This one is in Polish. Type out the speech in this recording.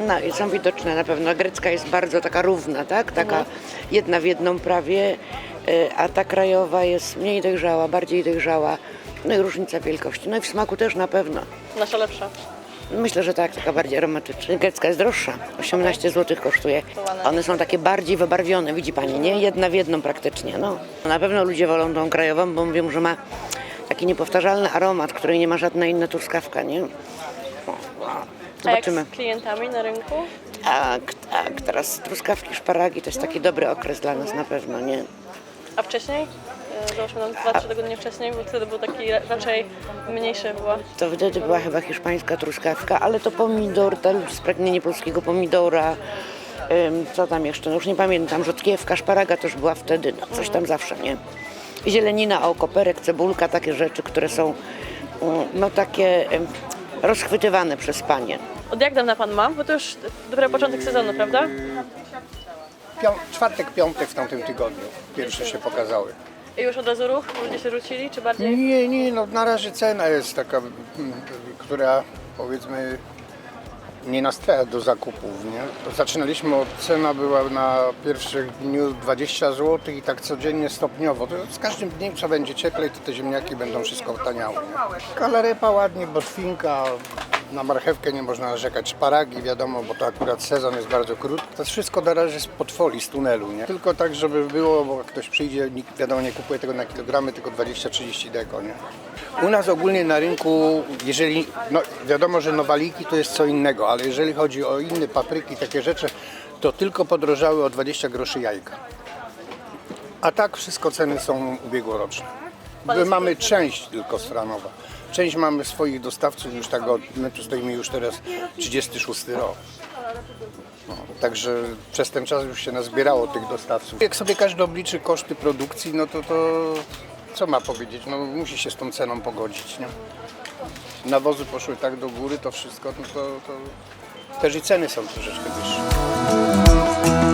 No są widoczne na pewno. Grecka jest bardzo taka równa, tak? Taka jedna w jedną prawie, y, a ta krajowa jest mniej dojrzała, bardziej dojrzała. No i różnica wielkości. No i w smaku też na pewno. Nasza lepsza. Myślę, że tak, taka bardziej aromatyczna. Grecka jest droższa, 18 zł kosztuje. One są takie bardziej wybarwione, widzi Pani, nie? Jedna w jedną praktycznie, no. Na pewno ludzie wolą tą krajową, bo mówią, że ma taki niepowtarzalny aromat, który nie ma żadna inna truskawka, nie? No, no. A jak Zobaczymy. z klientami na rynku? Tak, tak, teraz truskawki, szparagi to jest taki dobry okres dla nas na pewno, nie? A wcześniej? E, Załóżmy nam 2-3 tygodnie wcześniej, bo wtedy był taki ra- raczej mniejszy była. To wtedy była chyba hiszpańska truskawka, ale to pomidor, to spragnienie polskiego pomidora, ym, co tam jeszcze, no już nie pamiętam, rzodkiewka, szparaga też była wtedy, no coś tam zawsze, nie? Zielenina, okoperek, cebulka, takie rzeczy, które są mm, no takie ym, rozchwytywane przez panie. Od jak dawna pan ma? Bo to już dopiero początek sezonu, prawda? Pią- czwartek, piątek w tamtym tygodniu pierwsze się pokazały. I już od razu ruch? Ludzie się rzucili, czy bardziej? Nie, nie, no na razie cena jest taka, mm, która powiedzmy nie nastraja do zakupów, nie? Zaczynaliśmy od, cena była na pierwszych dniu 20 zł i tak codziennie stopniowo. To z każdym dniem co będzie cieplej, to te ziemniaki będą wszystko taniały. Nie? Kalarepa ładnie, botwinka, na marchewkę nie można narzekać, szparagi wiadomo, bo to akurat sezon jest bardzo krótki. To wszystko na razie z podfolii, z tunelu, nie? Tylko tak, żeby było, bo jak ktoś przyjdzie, nikt wiadomo nie kupuje tego na kilogramy, tylko 20-30 deko, nie? U nas ogólnie na rynku, jeżeli, no wiadomo, że nowaliki to jest co innego, ale jeżeli chodzi o inne papryki, takie rzeczy, to tylko podrożały o 20 groszy jajka. A tak wszystko ceny są ubiegłoroczne. My mamy część tylko z Franowa. Część mamy swoich dostawców już tak od, my tu stoimy już teraz 36 rok. No, także przez ten czas już się nazbierało tych dostawców. Jak sobie każdy obliczy koszty produkcji, no to, to co ma powiedzieć? No musi się z tą ceną pogodzić, nie? Nawozy poszły tak do góry, to wszystko, no to, to też i ceny są troszeczkę wyższe.